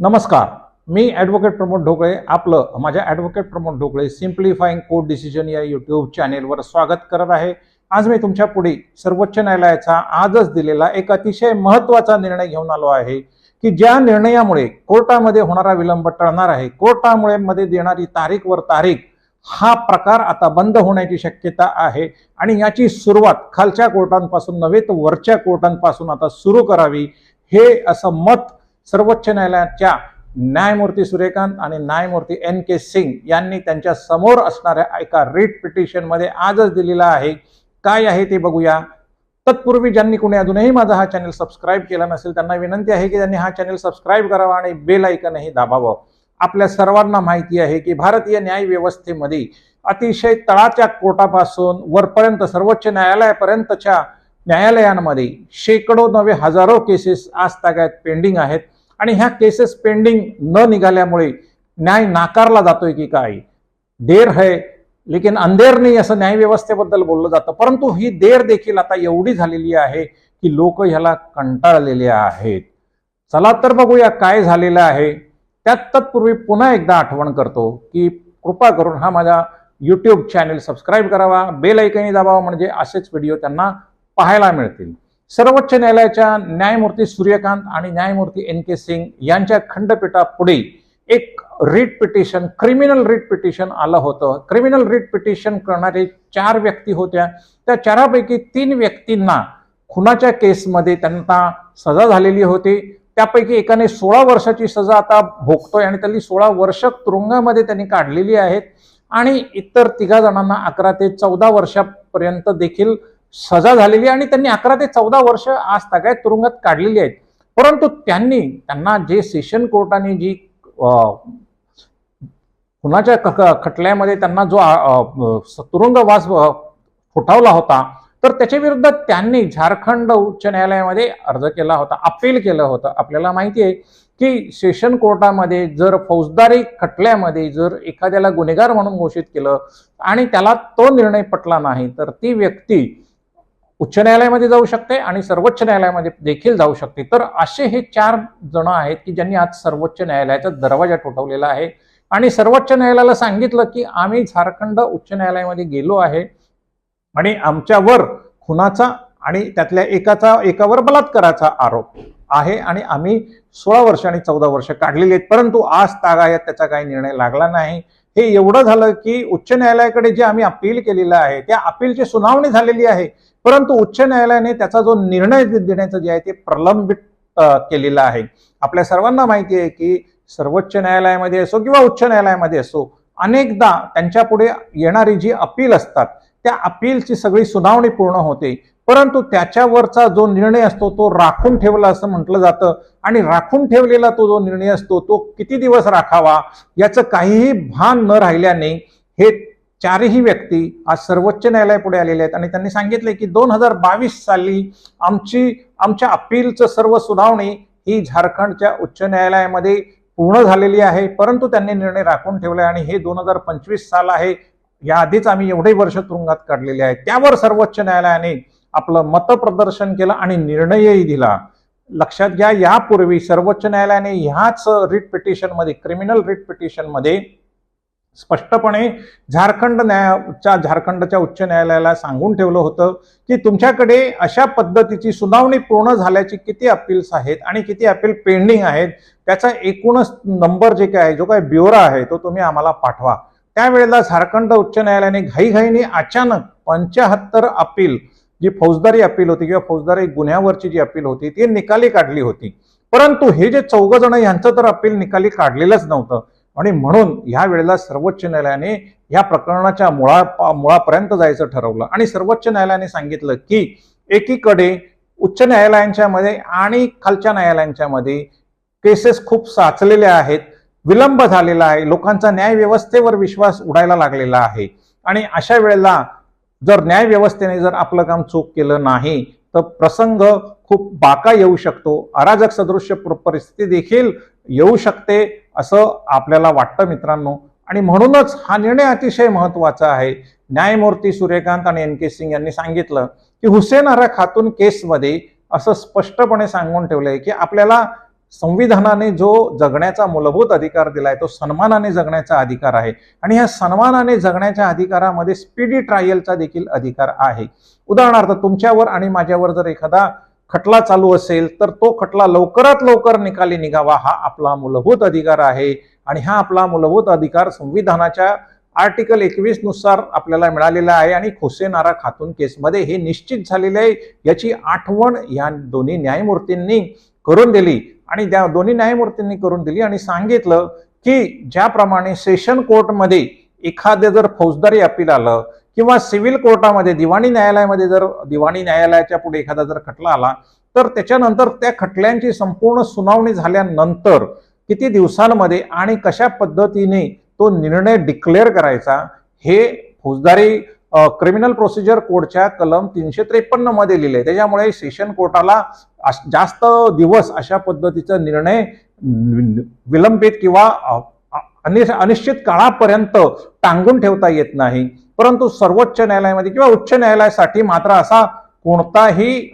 नमस्कार मी ॲडव्होकेट प्रमोद ढोकळे आपलं माझ्या advocate Pramod Dhokale simplifying court decision या यूट्यूब चॅनेलवर स्वागत करत आहे. आज मी तुमच्यापुढे सर्वोच्च न्यायालयाचा आजच दिलेला एक अतिशय महत्त्वाचा निर्णय घेऊन आलो आहे की ज्या निर्णयामुळे कोर्टामध्ये होणारा विलंब टळणार आहे कोर्टामुळे मध्ये देणारी तारीखवर तारीख हा प्रकार आता बंद होण्याची शक्यता आहे आणि याची सुरुवात खालच्या कोर्टांपासून नव्हे तर वरच्या कोर्टांपासून आता सुरू करावी हे असं मत सर्वोच्च न्यायालयाच्या न्यायमूर्ती सूर्यकांत आणि न्यायमूर्ती एन के सिंग यांनी त्यांच्यासमोर असणाऱ्या एका रिट पिटिशनमध्ये आजच दिलेला आहे. काय आहे ते बघूया. तत्पूर्वी ज्यांनी कुणी अजूनही माझा हा चॅनल सबस्क्राईब केला नसेल त्यांना विनंती आहे की त्यांनी हा चॅनल सबस्क्राईब करावा आणि बेल ऐकनही दाबावं. आपल्या सर्वांना माहिती आहे की भारतीय न्याय व्यवस्थेमध्ये अतिशय तळाच्या कोर्टापासून वरपर्यंत सर्वोच्च न्यायालयापर्यंतच्या न्यायालयांमध्ये शेकडो नवे हजारो केसेस आज तागायत पेंडिंग आहेत. आणि ह्या केसेस पेंडिंग न निघाल्यामुळे न्याय नाकारला जातोय की काय? देर है लेकिन अंधेर नाही असं न्यायव्यवस्थेबद्दल बोललं जातं. परंतु ही देर देखील आता एवढी झालेली आहे की लोक ह्याला कंटाळलेले आहेत. चला तर बघूया काय झालेलं आहे. त्यात तत्पूर्वी पुन्हा एकदा आठवण करतो की कृपा करून हा माझा यूट्यूब चॅनेल सबस्क्राईब करावा. बेल ऐकणी दाबावा म्हणजे असेच व्हिडिओ त्यांना पाहायला मिळतील. सर्वोच्च न्यायालयाच्या न्यायमूर्ती सूर्यकांत आणि न्यायमूर्ती एन के सिंग यांच्या खंडपीठापुढे एक writ petition criminal writ petition आलं होतं. क्रिमिनल रीट पिटिशन करणारे चार व्यक्ती होत्या. त्या चारापैकी तीन व्यक्तींना खुनाच्या केसमध्ये त्यांना सजा झालेली होती. त्यापैकी एकाने सोळा वर्षाची सजा आता भोगतोय आणि त्यांनी सोळा वर्ष तुरुंगामध्ये त्यांनी काढलेली आहेत. आणि इतर तिघा जणांना अकरा ते चौदा वर्षापर्यंत देखील सजा झालेली आणि त्यांनी अकरा ते चौदा वर्ष आज तागायत तुरुंगात काढलेली आहेत. परंतु त्यांनी त्यांना जे सेशन कोर्टाने जी कुणाच्या ख खटल्यामध्ये त्यांना जो तुरुंगवास फुटावला होता तर त्याच्या विरुद्ध त्यांनी झारखंड उच्च न्यायालयामध्ये अर्ज केला होता अपील केलं होतं. आपल्याला माहिती आहे की सेशन कोर्टामध्ये जर फौजदारी खटल्यामध्ये जर एखाद्याला गुन्हेगार म्हणून घोषित केलं आणि त्याला तो निर्णय पटला नाही तर ती व्यक्ती उच्च न्यायालयामध्ये जाऊ शकते आणि सर्वोच्च न्यायालयामध्ये देखील जाऊ शकते. तर असे हे चार जण आहेत की ज्यांनी आज सर्वोच्च न्यायालयाचा दरवाजा ठोठवलेला आहे. आणि सर्वोच्च न्यायालयाला सांगितलं की आम्ही झारखंड उच्च न्यायालयामध्ये गेलो आहे. आणि आमच्यावर खुनाचा आणि त्यातल्या एकाचा एकावर बलात्काराचा आरोप आहे. आणि आम्ही सोळा वर्ष आणि चौदा वर्ष काढलेली आहेत. परंतु आज तागायत त्याचा काही निर्णय लागला नाही. हे एवढं झालं की उच्च न्यायालयाकडे जे आम्ही अपील केलेलं आहे त्या अपीलची सुनावणी झालेली आहे. परंतु उच्च न्यायालयाने त्याचा जो निर्णय देण्याचं जे आहे ते प्रलंबित केलेलं आहे. आपल्या सर्वांना माहिती आहे की सर्वोच्च न्यायालयामध्ये असो किंवा उच्च न्यायालयामध्ये असो अनेकदा त्यांच्या पुढे येणारी जी अपील असतात त्या अपीलची सगळी सुनावणी पूर्ण होते. परंतु त्याच्यावरचा जो निर्णय असतो तो राखून ठेवला असं म्हटलं जातं. आणि राखून ठेवलेला तो जो निर्णय असतो तो किती दिवस राखावा याचं काहीही भान न राहिल्याने हे चारही व्यक्ती आज सर्वोच्च न्यायालयापुढे आलेले आहेत. आणि त्यांनी सांगितले की दोन हजार बावीस साली आमची आमच्या अपीलचं सर्व सुनावणी ही झारखंडच्या उच्च न्यायालयामध्ये पूर्ण झालेली आहे. परंतु त्यांनी निर्णय राखून ठेवला आणि हे दोन हजार पंचवीस साल आहे. याआधीच आम्ही एवढे वर्ष तुरुंगात काढलेले आहे त्यावर सर्वोच्च न्यायालयाने आपलं मतप्रदर्शन केलं आणि निर्णयही दिला. लक्षात घ्या यापूर्वी सर्वोच्च न्यायालयाने ह्याच रिट पिटिशनमध्ये क्रिमिनल रिट पिटिशनमध्ये स्पष्टपणे झारखंड न्यायाच्या झारखंडच्या उच्च न्यायालयाला सांगून ठेवलं होतं की तुमच्याकडे अशा पद्धतीची सुनावणी पूर्ण झाल्याची किती अपील्स आहेत आणि किती अपील पेंडिंग आहेत त्याचा एकूणच नंबर जे काय आहे जो काय ब्युरो आहे तो तुम्ही आम्हाला पाठवा. त्यावेळेला झारखंड उच्च न्यायालयाने घाईघाईने अचानक पंच्याहत्तर अपील जी फौजदारी अपील होती किंवा फौजदारी गुन्ह्यावरची जी अपील होती ती निकाली काढली होती. परंतु हे जे चौघ जण यांचं तर अपील निकाली काढलेलंच नव्हतं. आणि म्हणून ह्या वेळेला सर्वोच्च न्यायालयाने या प्रकरणाच्या मुळा मुळापर्यंत जायचं ठरवलं. आणि सर्वोच्च न्यायालयाने सांगितलं की एकीकडे उच्च न्यायालयांच्या मध्ये आणि खालच्या न्यायालयांच्या मध्ये केसेस खूप साचलेल्या आहेत विलंब झालेला आहे लोकांचा न्याय व्यवस्थेवर विश्वास उडायला लागलेला आहे. आणि अशा वेळेला जर न्यायव्यवस्थेने जर आपलं काम चूक केलं नाही तर प्रसंग खूप बाका येऊ शकतो. अराजक सदृश्य परिस्थिती देखील येऊ शकते असं आपल्याला वाटतं मित्रांनो. आणि म्हणूनच हा निर्णय अतिशय महत्त्वाचा आहे. न्यायमूर्ती सूर्यकांत आणि एन के सिंग यांनी सांगितलं की हुसेन अरा खातून केसमध्ये असं स्पष्टपणे सांगून ठेवलंय की आपल्याला संविधानाने जो जगण्याचा मूलभूत अधिकार दिलाय तो सन्मानाने जगण्याचा अधिकार आहे. आणि ह्या सन्मानाने जगण्याच्या अधिकारामध्ये स्पीडी ट्रायलचा देखील अधिकार आहे. उदाहरणार्थ तुमच्यावर आणि माझ्यावर जर एखादा खटला चालू असेल तर तो खटला लवकरात लवकर निकाली निघावा हा आपला मूलभूत अधिकार आहे. आणि हा आपला मूलभूत अधिकार संविधानाच्या आर्टिकल एकवीसनुसार आपल्याला मिळालेला आहे आणि खुसेनारा खातून केसमध्ये हे निश्चित झालेले आहे. याची आठवण या दोन्ही न्यायमूर्तींनी करून दिली. आणि त्या दोन्ही न्यायमूर्तींनी करून दिली आणि सांगितलं की ज्याप्रमाणे सेशन कोर्टमध्ये एखादं जर फौजदारी अपील आलं किंवा सिव्हिल कोर्टामध्ये दिवाणी न्यायालयामध्ये जर दिवाणी न्यायालयाच्या पुढे एखादा जर खटला आला तर त्याच्यानंतर त्या खटल्यांची संपूर्ण सुनावणी झाल्यानंतर किती दिवसांमध्ये आणि कशा पद्धतीने तो निर्णय डिक्लेअर करायचा हे फौजदारी क्रिमिनल प्रोसिजर कोडच्या कलम तीनशे त्रेपन्नमध्ये लिहिले त्याच्यामुळे सेशन कोर्टाला जास्त दिवस अशा पद्धतीचा निर्णय विलंबित किंवा अनिश्चित काळापर्यंत टांगून ठेवता येत नाही. परंतु सर्वोच्च न्यायालयामध्ये किंवा उच्च न्यायालयासाठी मात्र असा कोणताही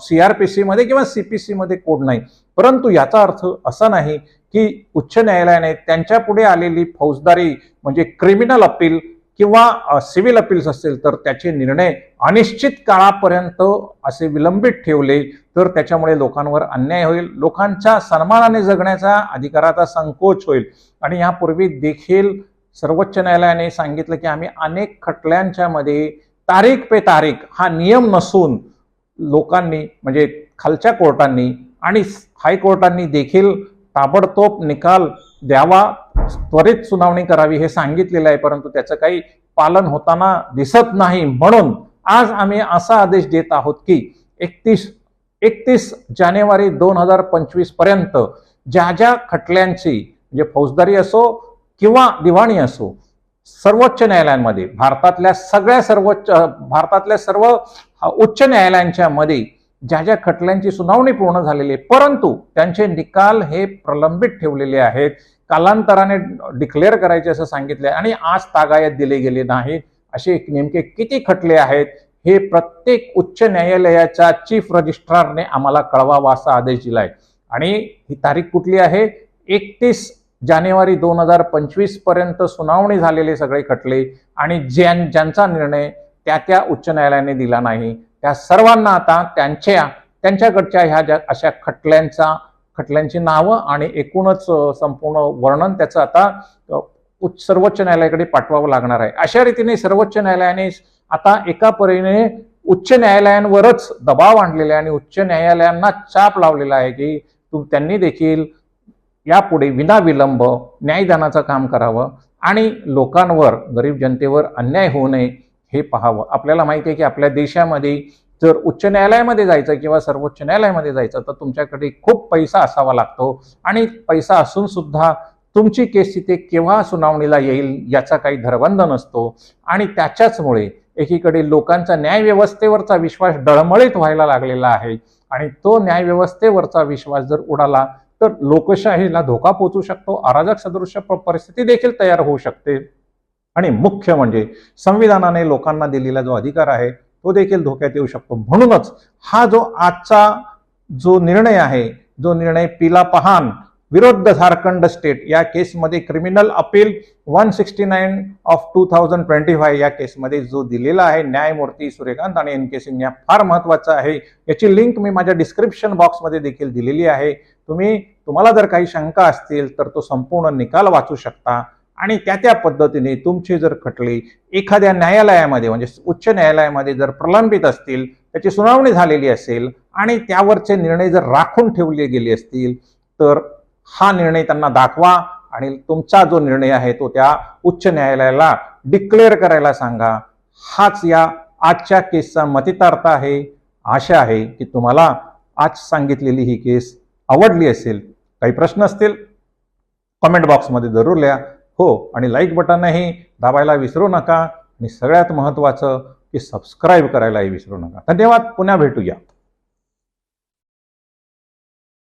सीआरपीसी मध्ये किंवा सीपीसी मध्ये कोड नाही. परंतु याचा अर्थ असा नाही की उच्च न्यायालयाने त्यांच्या पुढे आलेली फौजदारी म्हणजे क्रिमिनल अपील किंवा सिव्हिल अपील्स असतील तर त्याचे निर्णय अनिश्चित काळापर्यंत असे विलंबित ठेवले तर त्याच्यामुळे लोकांवर अन्याय होईल. लोकांच्या सन्मानाने जगण्याचा अधिकाराचा संकोच होईल. आणि यापूर्वी देखील सर्वोच्च न्यायालयाने सांगितलं की आम्ही अनेक खटल्यांच्या मध्ये तारीख पे तारीख हा नियम नसून लोकांनी म्हणजे खालच्या कोर्टांनी आणि हायकोर्टांनी देखील ताबडतोब निकाल द्यावा त्वरित सुनावणी करावी हे सांगितलेलं आहे परंतु त्याचं काही पालन होताना दिसत नाही. म्हणून आज आम्ही असा आदेश देत आहोत की एकतीस एकतीस जानेवारी दोन हजार पंचवीसपर्यंत ज्या ज्या खटल्यांची म्हणजे फौजदारी असो किंवा दिवाणी असो सर्वोच्च न्यायालयांमध्ये भारतातल्या सगळ्या सर्वोच्च भारतातल्या सर्व उच्च न्यायालयांच्या मध्ये ज्या ज्या खटल्यांची सुनावणी पूर्ण झालेली आहे. परंतु त्यांचे निकाल हे प्रलंबित ठेवलेले आहेत. कालांतराने डिक्लेअर करायचे असं सांगितले आणि आज तागायत दिले गेले नाहीत असे नेमके किती खटले आहेत हे प्रत्येक उच्च न्यायालयाच्या चीफ रजिस्ट्रारने आम्हाला कळवावा असा आदेश दिलाय. आणि ही तारीख कुठली आहे? एकतीस जानेवारी दोन हजार पंचवीसपर्यंत सुनावणी झालेले सगळे खटले आणि ज्यां ज्यांचा निर्णय त्या त्या उच्च न्यायालयाने दिला नाही. त्या सर्वांना आता त्यांच्या त्यांच्याकडच्या ह्या ज्या अशा खटल्यांचा खटल्यांची नावं आणि एकूणच संपूर्ण वर्णन त्याचं आता उच्च सर्वोच्च न्यायालयाकडे पाठवावं लागणार आहे. अशा रीतीने सर्वोच्च न्यायालयाने आता एका परीने उच्च न्यायालयांवरच दबाव आणलेला आहे आणि उच्च न्यायालयांना चाप लावलेला आहे की तू त्यांनी देखील यापुढे विनाविलंब न्यायदानाचं काम करावं आणि लोकांवर गरीब जनतेवर अन्याय होऊ नये हे पाहावं. आपल्याला माहिती आहे की आपल्या देशामध्ये जर उच्च न्यायालयामध्ये जायचं किंवा सर्वोच्च न्यायालयामध्ये जायचं तर तुमच्याकडे खूप पैसा असावा लागतो. आणि पैसा असून सुद्धा तुमची केस तिथे केव्हा सुनावणीला येईल याचा काही धरबंध नसतो. आणि त्याच्याचमुळे एकीकडे लोकांचा न्यायव्यवस्थेवरचा विश्वास डळमळीत व्हायला लागलेला आहे आणि तो न्यायव्यवस्थेवरचा विश्वास जर उडाला तर लोकशाहीला धोका पोचू शकतो. अराजक सदृश परिस्थिती देखील तयार होऊ शकते. आणि मुख्य म्हणजे संविधानाने लोकांना दिलेला जो अधिकार आहे तो देखील धोक्यात येऊ शकतो. म्हणूनच हा जो आजचा जो निर्णय आहे जो निर्णय पिला पहान विरुद्ध झारखंड स्टेट या केसमध्ये criminal appeal one sixty nine of two thousand twenty five या केसमध्ये जो दिलेला आहे न्यायमूर्ती सूर्यकांत आणि एन के सिंग या फार महत्त्वाचा आहे. याची लिंक मी माझ्या डिस्क्रिप्शन बॉक्समध्ये देखील दिलेली आहे. तुम्ही तुम्हाला जर काही शंका असतील तर तो संपूर्ण निकाल वाचू शकता. आणि त्या त्या पद्धतीने तुमची जर खटली एखाद्या न्यायालयामध्ये म्हणजे उच्च न्यायालयामध्ये जर प्रलंबित असतील त्याची सुनावणी झालेली असेल आणि त्यावरचे निर्णय जर राखून ठेवले गेले असतील तर हा निर्णय त्यांना दाखवा आणि तुमचा जो निर्णय आहे तो त्या उच्च न्यायालयाला डिक्लेअर करायला सांगा. हाच या आजच्या केसचा मतितार्थ आहे. आशा आहे की तुम्हाला आज सांगितलेली ही केस आवडली असेल. काही प्रश्न असतील कमेंट बॉक्समध्ये जरूर लिहा. हो आणि लाईक बटनही दाबायला विसरू नका. आणि सगळ्यात महत्त्वाचं की सबस्क्राईब करायलाही विसरू नका. धन्यवाद. पुन्हा भेटूया.